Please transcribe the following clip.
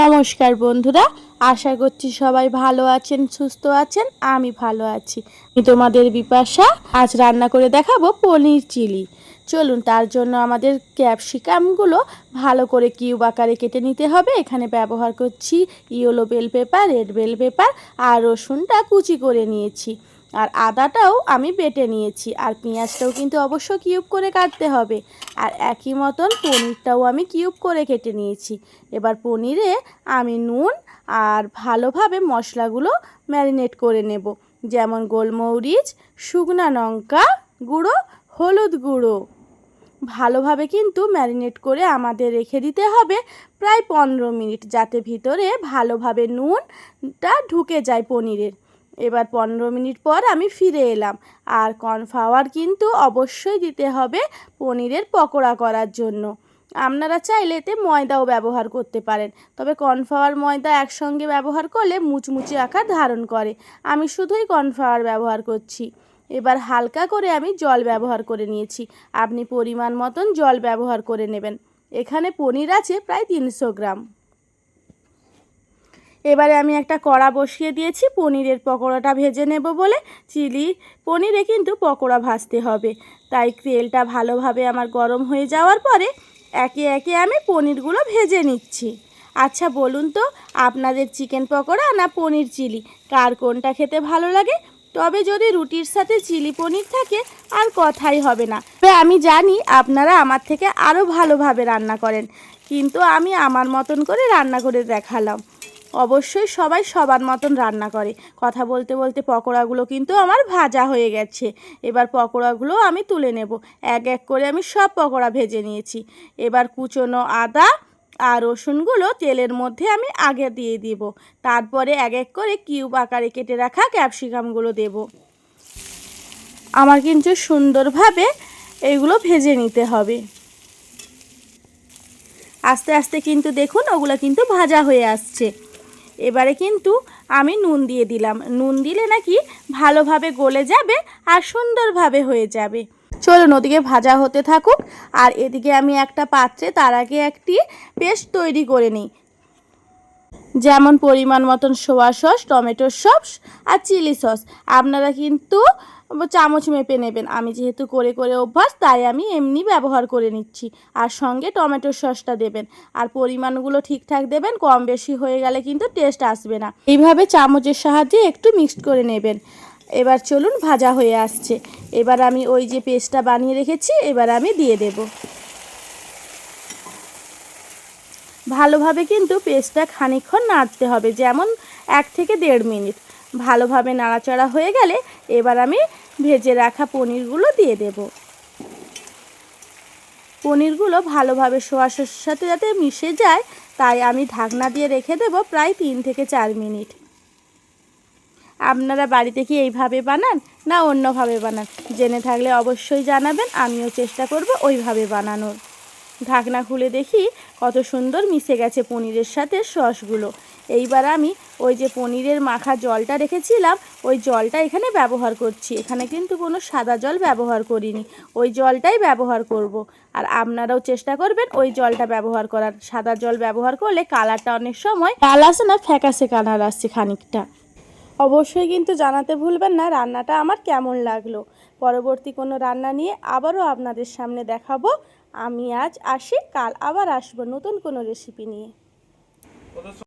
নমস্কার বন্ধুরা, আশা করছি সবাই ভালো আছেন, সুস্থ আছেন, আমি ভালো আছি। আমি তোমাদের বিপাশা, আজ রান্না করে দেখাবো পনির চিলি। চলুন, তার জন্য আমাদের ক্যাপসিকামগুলো ভালো করে কিউব আকারে কেটে নিতে হবে। এখানে ব্যবহার করছি yellow bell pepper, red bell pepper আর রসুনটা কুচি করে নিয়েছি। আর আদাটাও আমি বেটে নিয়েছি, আর পেঁয়াজটাও কিন্তু অবশ্য কিউব করে কাটতে হবে। আর একই মতন পনিরটাও আমি কিউব করে কেটে নিয়েছি। এবার পনিরে আমি নুন আর ভালোভাবে মশলাগুলো ম্যারিনেট করে নেব। যেমন গোলমরিচ, শুকনা লঙ্কা গুঁড়ো, হলুদ গুঁড়ো। ভালোভাবে কিন্তু ম্যারিনেট করে আমাদের রেখে দিতে হবে প্রায় পনেরো মিনিট, যাতে ভিতরে ভালোভাবে নুনটা ঢুকে যায় পনিরের। এবার পনেরো মিনিট পর আমি ফিরে এলাম। আর কর্নফ্লাওয়ার কিন্তু অবশ্যই দিতে হবে পনিরের পকোড়া করার জন্য। আপনারা চাইলে এতে ময়দাও ব্যবহার করতে পারেন। তবে কর্নফ্লাওয়ার ময়দা একসঙ্গে ব্যবহার করলে মুচমুচে আকার ধারণ করে। আমি শুধুই কর্নফ্লাওয়ার ব্যবহার করছি। এবার হালকা করে আমি জল ব্যবহার করে নিয়েছি। আপনি পরিমাণ মতন জল ব্যবহার করে নেবেন। এখানে পনির আছে প্রায় তিনশো গ্রাম। এবারে আমি একটা কড়া বসিয়ে দিয়েছি, পনিরের পকোড়াটা ভেজে নেব বলে। চিলি পনিরে কিন্তু পকোড়া ভাজতে হবে। তাই তেলটা ভালোভাবে আমার গরম হয়ে যাওয়ার পরে একে একে আমি পনিরগুলো ভেজে নিচ্ছি। আচ্ছা বলুন তো, আপনাদের চিকেন পকোড়া না পনির চিলি? কার কোনটা খেতে ভালো লাগে? তবে যদি রুটির সাথে চিলি পনির থাকে, আর কথাই হবে না। তবে আমি জানি আপনারা আমার থেকে আরও ভালোভাবে রান্না করেন। কিন্তু আমি আমার মতন করে রান্না করে দেখালাম। অবশ্যই সবাই সবার মতন রান্না করে। কথা বলতে বলতে পকোড়াগুলো কিন্তু আমার ভাজা হয়ে গেছে। এবার পকোড়াগুলো আমি তুলে নেব। এক এক করে আমি সব পকোড়া ভেজে নিয়েছি। এবার কুচনো আদা আর রসুনগুলো তেলের মধ্যে আমি আগে দিয়ে দিব। তারপরে এক এক করে কিউব আকারে কেটে রাখা ক্যাপসিকামগুলো দেব। আমার কিন্তু সুন্দরভাবে এইগুলো ভেজে নিতে হবে। আস্তে আস্তে কিন্তু দেখুন, ওগুলো কিন্তু ভাজা হয়ে আসছে। এবারে কিন্তু আমি নুন দিয়ে দিলাম। নুন দিলে নাকি ভালোভাবে গলে যাবে আর সুন্দরভাবে হয়ে যাবে। চলুন ওদিকে ভাজা হতে থাকুক। আর এদিকে আমি একটা পাত্রে তার আগে একটি পেস্ট তৈরি করে নিই। যেমন পরিমাণ মতন সোয়া সস টমেটোর সস আর চিলি সস। আপনারা কিন্তু চামচ মেপে নেবেন। আমি যেহেতু করে করে অভ্যাস, তাই আমি এমনি ব্যবহার করে নিচ্ছি। আর সঙ্গে টমেটোর সসটা দেবেন। আর পরিমাণগুলো ঠিকঠাক দেবেন, কম বেশি হয়ে গেলে কিন্তু টেস্ট আসবে না। এইভাবে চামচের সাহায্যে একটু মিক্সড করে নেবেন। এবার চলুন, ভাজা হয়ে আসছে। এবার আমি ওই যে পেস্টটা বানিয়ে রেখেছি, এবার আমি দিয়ে দেব। ভালোভাবে কিন্তু পেস্টটা খানিকক্ষণ নাড়তে হবে, যেমন এক থেকে দেড় মিনিট। ভালোভাবে নাড়াচাড়া হয়ে গেলে এবার আমি ভেজে রাখা পনিরগুলো দিয়ে দেব। পনিরগুলো ভালোভাবে সোয়াশের সাথে যাতে মিশে যায়, তাই আমি ঢাকনা দিয়ে রেখে দেব প্রায় তিন থেকে চার মিনিট। আপনারা বাড়িতে কি এইভাবে বানান না অন্যভাবে বানান? জেনে থাকলে অবশ্যই জানাবেন, আমিও চেষ্টা করব ওইভাবে বানানোর। ঢাকনা খুলে দেখি কত সুন্দর মিশে গেছে পনিরের সাথে সসগুলো। এইবার আমি ওই যে পনিরের মাখা জলটা রেখেছিলাম, ওই জলটা এখানে ব্যবহার করছি। এখানে কিন্তু কোনো সাদা জল ব্যবহার করিনি, ওই জলটাই ব্যবহার করব। আর আপনারাও চেষ্টা করবেন ওই জলটা ব্যবহার করার। সাদা জল ব্যবহার করলে কালারটা অনেক সময় লাল আসে না, ফ্যাকাসে কালার আসছে খানিকটা। অবশ্যই কিন্তু জানাতে ভুলবেন না, রান্নাটা আমার কেমন লাগল। পরবর্তী কোনো রান্না নিয়ে আবারও আপনাদের সামনে দেখাবো। আমি আজ আসি, কাল আবার আসব নতুন কোনো রেসিপি নিয়ে।